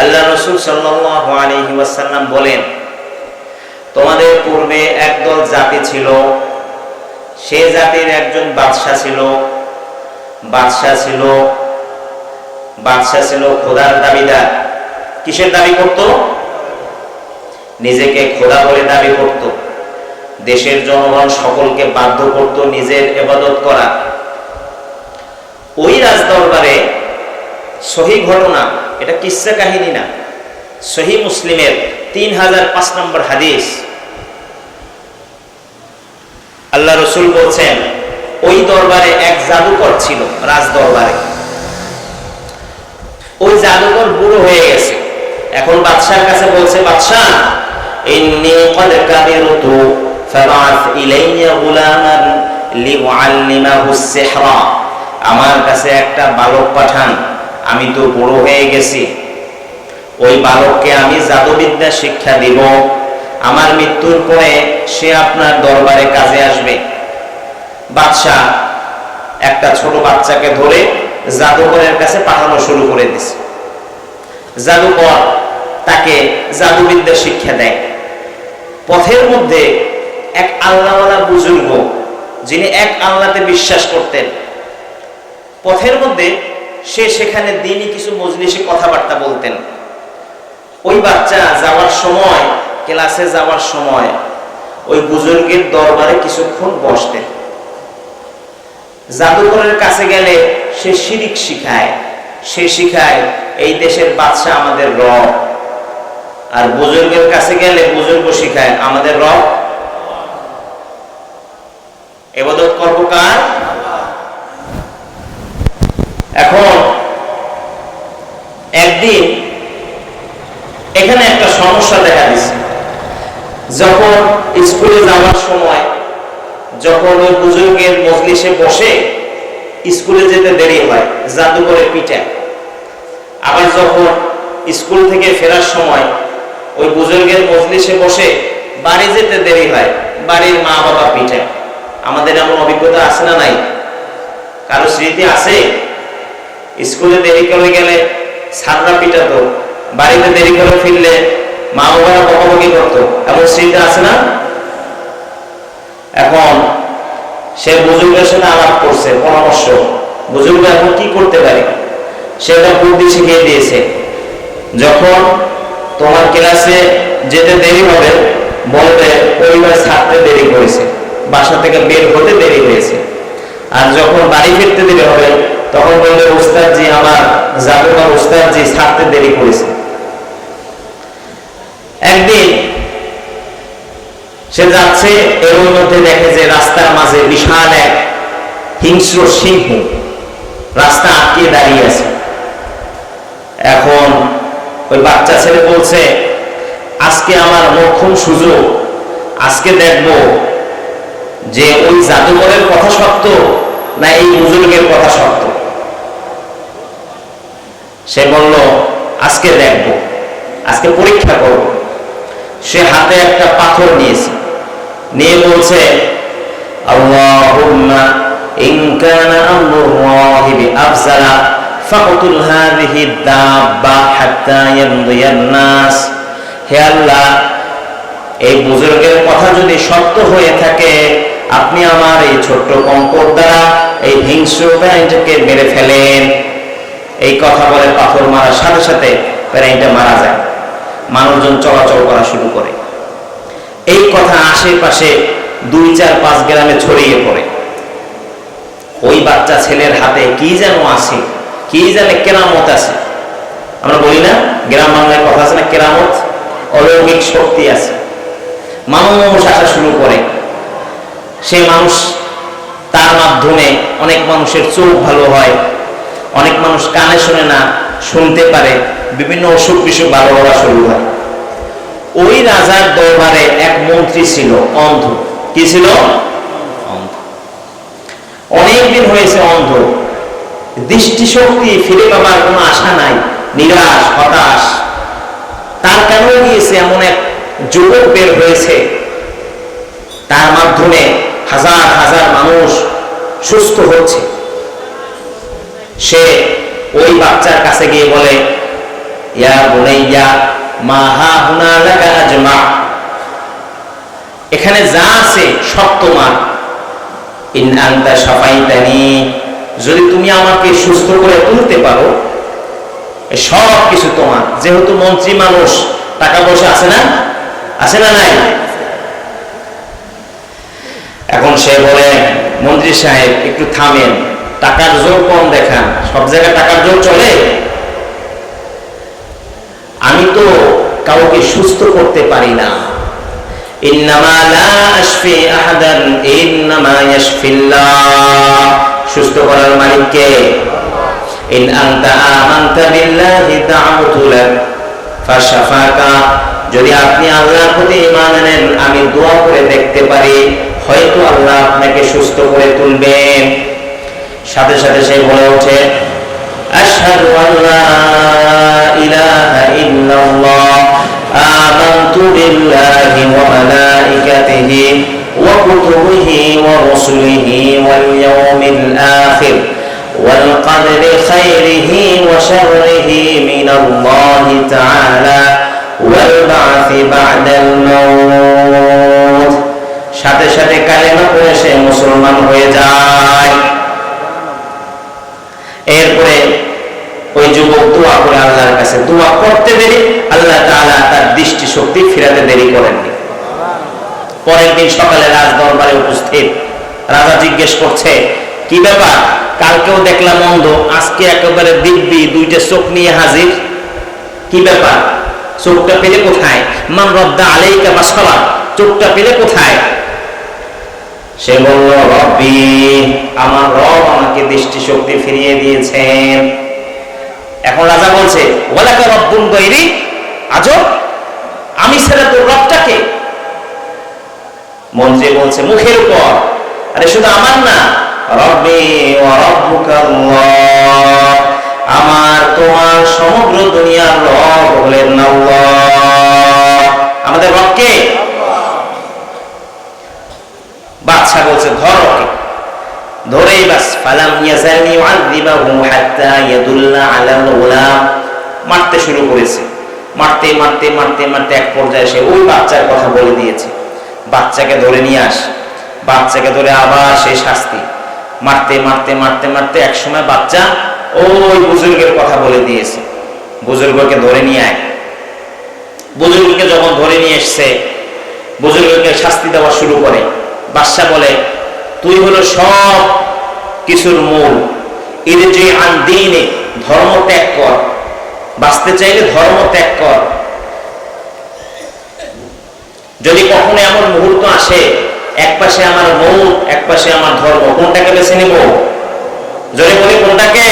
আল্লাহ রসুল ওয়াসাল্লাম বলেন, তোমাদের পূর্বে একদল জাতি ছিল, সে জাতির একজন বাদশাহ ছিল। বাদশাহ ছিল বাদশাহ ছিল খোদার দাবিদার। কিসের দাবি করত? নিজেকে খোদা বলে দাবি করত। দেশের জনগণ সকলকে বাধ্য করত নিজের এবাদত করা। ওই রাজদরবারে সহি ঘটনা, এটা কিসা কাহিনী না? সহি মুসলিমের তিন হাজার পাঁচ নম্বর হাদিস। আল্লাহ রসুল বলছেন, ওই দরবারে এক জাদুকর ছিল রাজ দরবারে ওই জাদুকর বুড়ো হয়ে গেছে। এখন বাদশার কাছে বলছে, বাদশাহ, ইন্নি কদ কাবিরতু ফাবাস ইলাইয়া গুলামান লিউআল্লিমাহু সিহরা। আমার কাছে একটা বালক পাঠান আমি তো বড় হয়ে গেছি। ওই বালককে আমি জাদুবিদ্যা শিক্ষা দিব। আমার মৃত্যুর পরে সে আপনার দরবারে কাজে আসবে। বাদশাহ একটা ছোট বাচ্চাকে ধরে জাদুকরের কাছে পাঠানো শুরু করে দিছে। জাদুকর তাকে জাদুবিদ্যা শিক্ষা দেয়। পথের মধ্যে এক আল্লাহওয়ালা বুজুর্গ, যিনি এক আল্লাহতে বিশ্বাস করতেন, পথের মধ্যে সে সেখানে দিনই কিছু মজলিসে কথাবার্তা বলতেন। ওই বাচ্চা যাওয়ার সময়, ক্লাসে যাওয়ার সময় ওই বুজুর্গের দরবারে কিছুক্ষণ বসতেন। জাদুঘরের কাছে গেলে সে শিরিক শিখায়। সে শিখায়, এই দেশের বাদশা আমাদের রব। আর বুজুর্গের কাছে গেলে বুজুর্গ শিখায়, আমাদের রব? এবাদত করব কার এখন একদিন এখানে একটা সমস্যা দেখা দিচ্ছে যখন স্কুলে যাওয়ার সময়, যখন ওই বুজুর্গের মজলিসে বসে স্কুলে যেতে দেরি হয় জাদুঘরে আবার যখন স্কুল থেকে ফেরার সময় ওই বুজুর্গের মজলিসে বসে বাড়ি যেতে দেরি হয়, বাড়ির মা বাবা পিটায় আমাদের এমন অভিজ্ঞতা আছে না নাই? কারও স্মৃতি আছে? স্কুলে দেরি করে গেলে সাররা পিটাতো। বাড়িতে দেরি করে ফিরলে মা বাবারা বকাবকি করতো। এমন স্মৃতি আছে না? এখন সে বুজুর্গের সাথে আলাপ করছে, পরামর্শ। বুজুর্গ এখন কি করতে পারে? সেটা বুদ্ধি শিখিয়ে দিয়েছে। যখন তোমার ক্লাসে যেতে দেরি হবে, বলবে পরিবার ছাড়তে দেরি করেছে। বাসা থেকে বের হতে দেরি হয়েছে। আর যখন বাড়ি ফিরতে দেরি হবে, তখন বলবে উস্তাদজি, আমার জাদুকর উস্তাদজি, ছাড়তে দেরি করেছে। একদিন সে যাচ্ছে, এর মধ্যে দেখে যে রাস্তার মাঝে বিশাল এক হিংস্র সিংহ রাস্তা আটকে দাঁড়িয়ে আছে। এখন ওই বাচ্চা ছেলে বলছে, আজকে আমার মক্ষম সুযোগ, আজকে দেখব যে ওই জাদুকরের কথা সত্য না এই বুজুর্গের কথা সত্য সে বলল, আজকে দেখব, আজকে পরীক্ষা করব। সে হাতে একটা পাথর নিয়েছে। নিয়ে বলছে, আল্লাহুম্মা ইন কানা আমরুল্লাহি ফাকতুল হাযিহি দাব্বা হাত্তা ইয়ামদিয়ান নাস। হে আল্লাহ, এই বুজুর্গের কথা যদি সত্য হয়ে থাকে, আপনি আমার এই ছোট্ট কঙ্কর দ্বারা এই হিংস্র প্যারেন্টকে মেরে ফেলেন। এই কথা বলে পাথর মারার সাথে সাথে প্যারেন্টটা মারা যায়। মানুষজন চলাচল করা শুরু করে। এই কথা আশেপাশে দুই চার পাঁচ গ্রামে ছড়িয়ে পড়ে। ওই বাচ্চা ছেলের হাতে কি যেন আছে, কি জানে কেরামত আছে। আমরা বলি না, গ্রাম বাংলায় কথা আছে না কেরামত? অলৌকিক শক্তি আছে। মানুষ আসা শুরু করে। সে মানুষ তার মাধ্যমে অনেক মানুষের চোখ ভালো হয়, অনেক মানুষ কানে শোনে না, শুনতে পারে, বিভিন্ন অসুখ বিসুখ ভালো হওয়া শুরু হয়। ওই রাজার দরবারে এক মন্ত্রী ছিল, অন্ধ। কি ছিল? অনেকদিন হয়েছে অন্ধ। দৃষ্টিশক্তি ফিরে পাবার কোনো আশা নাই, নিরাশ, হতাশ। তার কেন গিয়েছে এমন এক যুবক বের হয়েছে। তার মাধ্যমে হাজার হাজার মানুষ সুস্থ হচ্ছে। সে ওই বাচ্চার কাছে গিয়ে বলে মা এখানে যা আছে সব তোমার। ইন যদি তুমি আমাকে সুস্থ করে তুলতে পারো সব কিছু তোমার। যেহেতু মন্ত্রী মানুষ, টাকা পয়সা আছে না? আছে না নাই? এখন সে বলে মন্ত্রী সাহেব, একটু থামেন। টাকার জোর কম দেখান। সব জায়গায় টাকার জোর চলে? আমি তো কাউকে সুস্থ করতে পারি না। সুস্থ করার মালিক কে? ইন আনতা আমানতা বিল্লাহি দা'উতু লাক যদি আপনি আল্লাহর প্রতি ঈমান আনেন, আমি দোয়া করে দেখতে পারি। হয়তো আল্লাহ আপনাকে সুস্থ করে তুলবেন সাথে সাথে সে বলে ওঠে আশহাদু আল্লা ইলাহা ইল্লাল্লাহ آمنت بالله وملائكته وكتبه ورسله واليوم الآخر والقدر خيره وشره من الله تعالى والبعث بعد الموت সাথে সাথে কালেমা পড়ে সে মুসলমান হয়ে যায়। এরপরে ওই যুবক দোয়া করে আল্লাহর কাছে। দোয়া করতে দেরি, আল্লাহ তাআলা তার দৃষ্টি শক্তি ফিরাতে দেরি করেননি। পরের দিন সকালে রাজ দরবারে উপস্থিত। রাজা জিজ্ঞেস করছে, কি ব্যাপার? কালকেও দেখলাম অন্ধ, আজকে একেবারে দিব্যি, দুইটা চোখ নিয়ে হাজির। কি ব্যাপার? চোখটা পেলে কোথায়? মান রব্দা আলাইকা মাসকালা, চোখটা পেলে কোথায়? সে বলল, রব্বি, আমার রব আমাকে দৃষ্টি শক্তি ফিরিয়ে দিয়েছেন। এখন রাজা বলছে, ওয়ালাকা রব্বুন গৈরি আজব আমি ছেড়ে তোর রবটাকে মন্ত্রী বলছে, মুখের উপর। আরে, শুধু আমার না। রব্বি ওয়া রব্বুকা আল্লাহ, আমার তোমার সমগ্র দুনিয়ার রব হলেন আল্লাহ। আমাদের রবকে বাদশা বলছে, ধর ধরেই বাস, ফালাম ইয়াজালনি ইউআযিবাহু হাত্তা ইয়াদুল্লা আলাল গুলাম মারতে শুরু করেছে। মারতে মারতে মারতে মারতে এক পর্যায়ে সে ওই বাচ্চার কথা বলে দিয়েছে। বাচ্চাকে ধরে নিয়ে আস। বাচ্চাকে ধরে আবার সেই শাস্তি। মারতে মারতে মারতে মারতে এক সময় বাচ্চা ওই বুজুর্গের কথা বলে দিয়েছে। বুজুর্গকে ধরে নিয়ে আয়। বুজুর্গকে যখন ধরে নিয়ে এসছে, বুজুর্গকে শাস্তি দেওয়া শুরু করে। বাদশা বলে, তুই হলো সব কিছুর মূল। এর যে আন দিনে ধর্ম ত্যাগ কর। বাঁচতে চাইলে ধর্ম ত্যাগ কর। যদি কখনো এমন মুহূর্ত আসে, এক পাশে আমার মৌ এক পাশে আমার ধর্ম, কোনটাকে বেছে নিব? যদি বলি, কোনটাকে?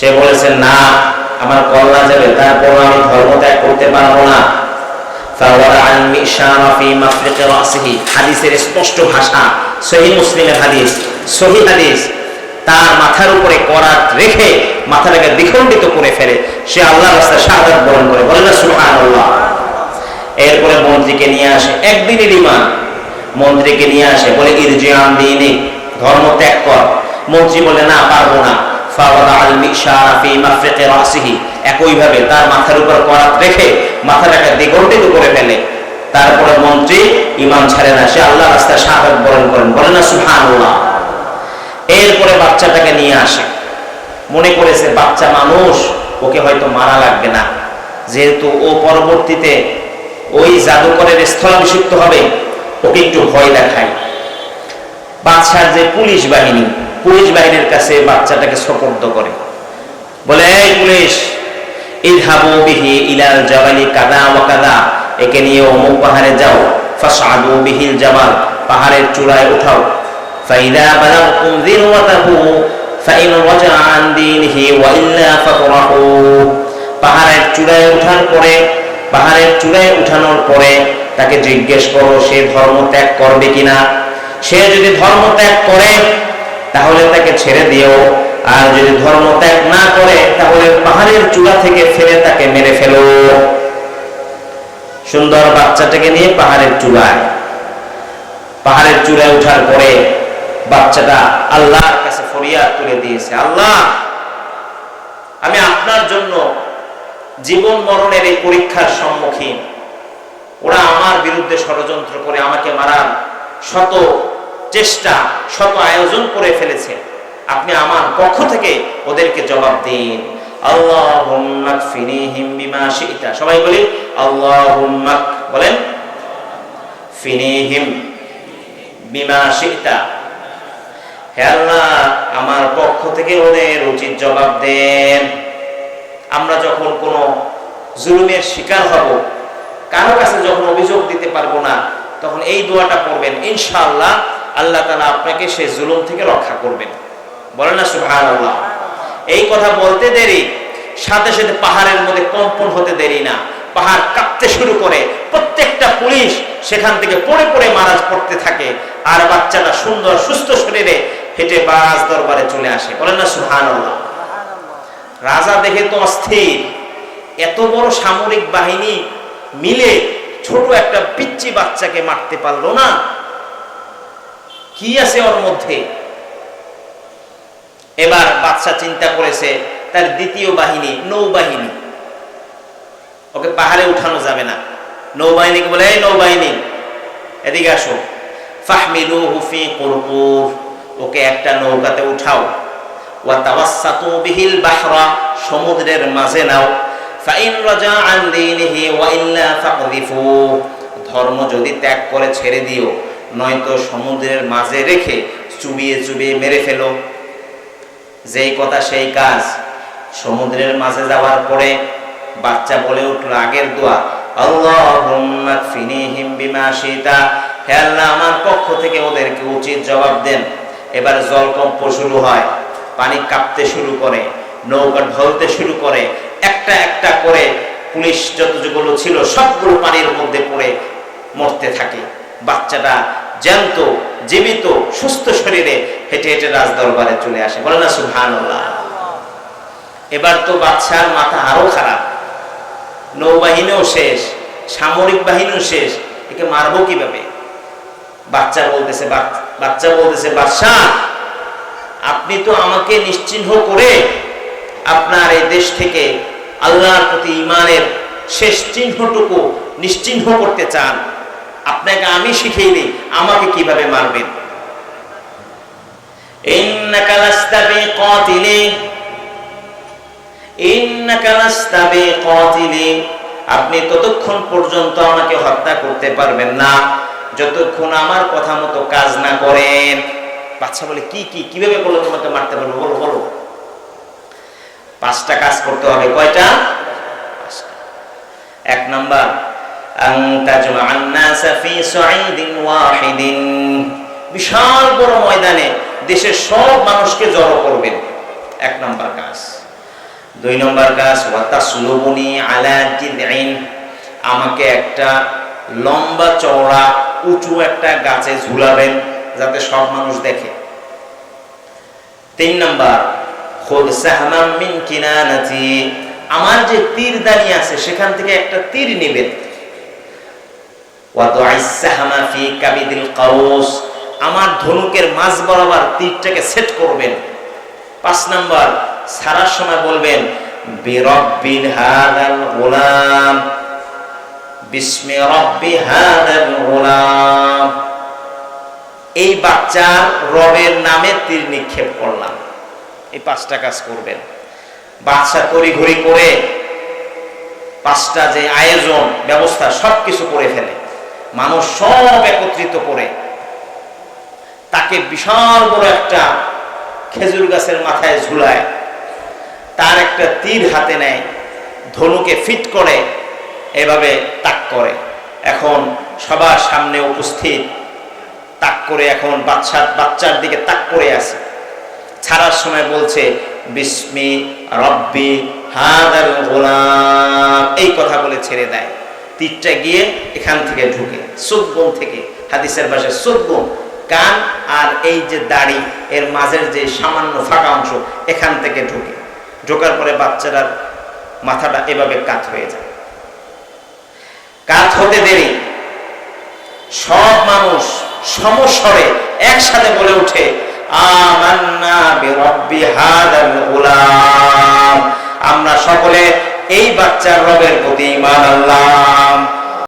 সে বলেছে, না, আমার কল্লা যাবে তারপর আমি ধর্ম ত্যাগ করতে পারব না। স্পষ্ট ভাষা তার মাথার উপরে করাত রেখে করে সে আল্লাহ বরণ করে। বলে এরপরে মন্ত্রীকে নিয়ে আসে, একদিনের ইমান মন্ত্রীকে নিয়ে আসে, বলে ইরজিয়ান দিনে ধর্ম ত্যাগ কর। মন্ত্রী বলে, না, পারব না। ফাওয়াদা আল মিশারা ফি মাফরিকি রাসিহি। একইভাবে তার মাথার উপর করাত রেখে মাথাটাকে দ্বিগণ্ডিত করে ফেলে। তারপরে মন্ত্রী ইমান ছাড়ে না, সে আল্লাহ রাস্তায় শাহাদাত বরণ করেন, বলে না সুবহানাল্লাহ। এরপরে বাচ্চাটাকে নিয়ে আসে। মনে করেছে, বাচ্চা মানুষ, ওকে হয়তো মারা লাগবে না। যেহেতু ও পরবর্তীতে ওই জাদুকরের স্থলাভিষিক্ত হবে, ওকে একটু ভয় দেখায়। বাদশার যে পুলিশ বাহিনী, পুলিশ বাহিনীর কাছে বাচ্চাটাকে সোপর্দ করে। বলে, এই পুলিশ ইদহাবু বিহি ইলাল জাবালি কাদা ওয়া কাদা। একে নিয়ে অমুক পাহাড়ে যাও। ফাসআদু বিহিল জাবাল পাহাড়ের চূড়ায় উঠাও। ফাইদা বালাগতুম যিরওয়াতাহু ফাইন রাজা আন দীনিহি ওয়া ইল্লা ফাতরাহু পাহাড়ের চূড়ায় ওঠার পরে, পাহাড়ের চূড়ায় উঠানোর পরে তাকে জিজ্ঞেস করো, সে ধর্ম ত্যাগ করবে কিনা? সে যদি ধর্ম ত্যাগ করে, তাহলে তাকে ছেড়ে দিও। আর যদি ধর্ম ত্যাগ না করে, তাহলে পাহাড়ের চূড়া থেকে ফেলে তাকে মেরে ফেলো। সুন্দর বাচ্চাটাকে নিয়ে পাহাড়ের চূড়ায়। পাহাড়ের চূড়ায় ওঠার পরে বাচ্চাটা আল্লাহর কাছে ফরিয়াদ তুলে দিয়েছে, আল্লাহ, আমি আপনার জন্য জীবন মরণের এই পরীক্ষার সম্মুখীন। ওরা আমার বিরুদ্ধে ষড়যন্ত্র করে আমাকে মারার শত চেষ্টা, শত আয়োজন করে ফেলেছে। আপনি আমার পক্ষ থেকে ওদেরকে জবাব দিন। সবাই বলি, আল্লাহুম্মা, বলেন, ফিনিহিম বিমা শি'তা। হে আল্লাহ, আমার পক্ষ থেকে ওদের উচিত জবাব দেন। আমরা যখন কোনো জুলুমের শিকার হব, কারও কাছে যখন অভিযোগ দিতে পারব না, তখন এই দোয়াটা পড়বেন, ইনশাআল্লাহ, আল্লাহ তালা আপনাকে সেই জুলুম থেকে রক্ষা করবেন। বলেন না সুহান এই কথা বলতে দেরি, সাথে সাথে পাহাড়ের মধ্যে কম্পন হতে দেরি না। পাহাড় কাঁপতে শুরু করে, প্রত্যেকটা পুলিশ সেখান থেকে পড়ে পড়ে মারাজ পড়তে থাকে, আর বাচ্চাটা সুন্দর, সুস্থ শরীরে হেঁটে বাজ দরবারে চলে আসে। বলেন না সুহান আল্লাহ রাজা দেখে তো অস্থির। এত বড় সামরিক বাহিনী মিলে ছোট একটা পিচ্চি বাচ্চাকে মারতে পারল না। কি আছে ওর মধ্যে? এবার বাচ্চা চিন্তা করেছে, তার দ্বিতীয় বাহিনী, নৌবাহিনী। ওকে পাহাড়ে উঠানো যাবে না। নৌবাহিনীকে বলে, এই নৌবাহিনী, এদিকে আসো। ফাহমিলু হুফি কুরকুর, ওকে একটা নৌকাতে উঠাও। ওয়া তাওয়াসসাতু বিহিল বাহরা, সমুদ্রের মাঝে নাও। ফাইন রাজা আন দীনিহি ওয়া ইল্লা ফাকযিফু ধর্ম যদি ত্যাগ করে ছেড়ে দিও, নয়তো সমুদ্রের মাঝে রেখে চুবিয়ে চুবিয়ে মেরে ফেলো। যেই কথা সেই কাজ। সমুদ্রের মাঝে যাওয়ার পরে বাচ্চা বলে উঠল, আগের দোয়া আমার পক্ষ থেকে ওদেরকে উচিত জবাব দেন। এবার জলকম্প শুরু হয়, পানি কাঁপতে শুরু করে, নৌকা ঢলতে শুরু করে, একটা একটা করে পুলিশ যতগুলো ছিল, সবগুলো পানির মধ্যে পড়ে মরতে থাকে। বাচ্চাটা জ্যান্ত, জীবিত, সুস্থ শরীরে হেঁটে হেঁটে রাজ দরবারে চলে আসে। বলে না সুহান এবার তো বাচ্চার মাথা আরও খারাপ। নৌবাহিনীও শেষ, সামরিক বাহিনীও শেষ। একে মারবো কীভাবে? বাচ্চা বলতেছে বাচ্চা বলতেছে বাদশাহ আপনি তো আমাকে নিশ্চিহ্ন করে আপনার এই দেশ থেকে আল্লাহর প্রতি ইমানের শেষ চিহ্নটুকু নিশ্চিহ্ন করতে চান। আপনাকে আমি শিখিয়ে দিই আমাকে কীভাবে মারবেন? আপনি ততক্ষণ পর্যন্ত আমাকে হত্যা করতে পারবেন না। যতক্ষণ আমার কথা মতো কাজ না করেন। বাচ্চা বলে, কি কি, কীভাবে করলে তোমাকে মারতে পারব? বলো বলো। পাঁচটা কাজ করতে হবে। কয়টা? এক নাম্বার বিশাল বড় ময়দানে দেশের সব মানুষকে জড়ো করবেন। এক নাম্বার কাজ। দুই নম্বর কাজ, ওয়াতাসলুবুনি আলা জিদঈন। আমাকে একটা লম্বা চওড়া, উঁচু একটা গাছে ঝুলাবেন যাতে সব মানুষ দেখে। তিন নম্বর, খুদ সাহমাম মিন কিনানাতি। আমার যে তীর দানি আছে, সেখান থেকে একটা তীর নেবেন। আমার ধনুকের মাঝ বরাবর তীরটাকে সেট করবেন। পাঁচ নাম্বার, সারার সময় বলবেন, বিরব্বিল হাদাল গোলাম। বিস্মে রব্বি গোলাম। এই বাচ্চার রবের নামে তীর নিক্ষেপ করলাম। এই পাঁচটা কাজ করবেন। বাচ্চা তড়িঘড়ি করে পাঁচটা যে আয়োজন, ব্যবস্থা সবকিছু করে ফেলে। মানুষ সব একত্রিত করে তাকে বিশাল বড় একটা খেজুর গাছের মাথায় ঝুলায়, তার একটা তীর হাতে নেয়, ধনুকে ফিট করে, এভাবে তাক করে। এখন সবার সামনে উপস্থিত, তাক করে এখন বাচ্চার বাচ্চার দিকে তাক করে আছে। ছাড়ার সময় বলছে, বিস্মি রব্বি হাদাল গোলাম। এই কথা বলে ছেড়ে দেয়। তীরটা গিয়ে এখান থেকে ঢুকে। সুদগুম থেকে, হাদিসের ভাষায় সুদগুম কান আর এই যে দাড়ি, এর মাঝের যে সামান্য ফাঁকা অংশ, এখান থেকে ঢুকে। ঢোকার পরে বাচ্চাটার মাথাটা এভাবে কাত হয়ে যায়। কাত হতে দেরি। সব মানুষ সমস্বরে একসাথে বলে গোলাম। আমরা সকলে এই বাচ্চার রবের প্রতি ইমান আল্লাহ